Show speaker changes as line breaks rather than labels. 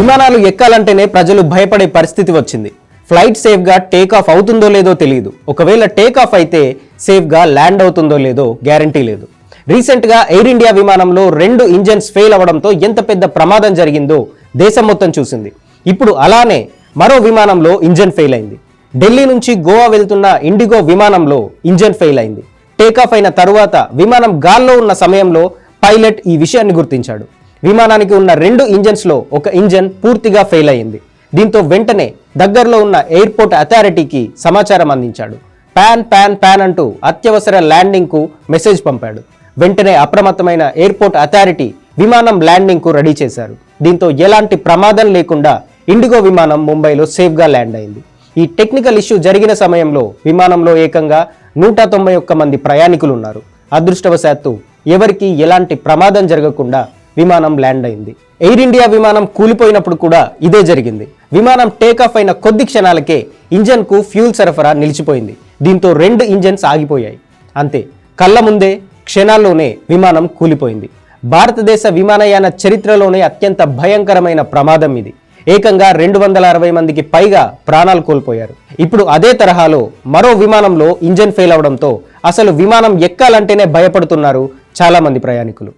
విమానాలు ఎక్కాలంటేనే ప్రజలు భయపడే పరిస్థితి వచ్చింది. ఫ్లైట్ సేఫ్గా టేక్ ఆఫ్ అవుతుందో లేదో తెలియదు. ఒకవేళ టేక్ ఆఫ్ అయితే సేఫ్గా ల్యాండ్ అవుతుందో లేదో గ్యారంటీ లేదు. రీసెంట్గా ఎయిర్ ఇండియా విమానంలో రెండు ఇంజన్స్ ఫెయిల్ అవడంతో ఎంత పెద్ద ప్రమాదం జరిగిందో దేశం మొత్తం చూసింది. ఇప్పుడు అలానే మరో విమానంలో ఇంజన్ ఫెయిల్ అయింది. ఢిల్లీ నుంచి గోవా వెళ్తున్న ఇండిగో విమానంలో ఇంజన్ ఫెయిల్ అయింది. టేకాఫ్ అయిన తరువాత విమానం గాల్లో ఉన్న సమయంలో పైలట్ ఈ విషయాన్ని గుర్తించాడు. విమానానికి ఉన్న రెండు ఇంజన్స్లో ఒక ఇంజన్ పూర్తిగా ఫెయిల్ అయింది దీంతో వెంటనే దగ్గరలో ఉన్న ఎయిర్పోర్ట్ అథారిటీకి సమాచారం అందించాడు. ప్యాన్ ప్యాన్ ప్యాన్ అంటూ అత్యవసర ల్యాండింగ్కు మెసేజ్ పంపాడు. వెంటనే అప్రమత్తమైన ఎయిర్పోర్ట్ అథారిటీ విమానం ల్యాండింగ్కు రెడీ చేశారు. దీంతో ఎలాంటి ప్రమాదం లేకుండా ఇండిగో విమానం ముంబైలో సేఫ్గా ల్యాండ్ అయింది. ఈ టెక్నికల్ ఇష్యూ జరిగిన సమయంలో విమానంలో ఏకంగా నూట తొంభై ఒక్క మంది ప్రయాణికులు ఉన్నారు అదృష్టవశాత్తు ఎవరికి ఎలాంటి ప్రమాదం జరగకుండా విమానం ల్యాండ్ అయింది. ఎయిర్ ఇండియా విమానం కూలిపోయినప్పుడు కూడా ఇదే జరిగింది. విమానం టేకాఫ్ అయిన కొద్ది క్షణాలకే ఇంజన్కు ఫ్యూల్ సరఫరా నిలిచిపోయింది. దీంతో రెండు ఇంజన్స్ ఆగిపోయాయి. అంతే కళ్ళ ముందే క్షణాల్లోనే విమానం కూలిపోయింది. భారతదేశ విమానయాన చరిత్రలోనే అత్యంత భయంకరమైన ప్రమాదం ఇది. ఏకంగా రెండు వందల అరవై మందికి పైగా ప్రాణాలు కోల్పోయారు. ఇప్పుడు అదే తరహాలో మరో విమానంలో ఇంజన్ ఫెయిల్ అవడంతో అసలు విమానం ఎక్కాలంటేనే భయపడుతున్నారు చాలామంది ప్రయాణికులు.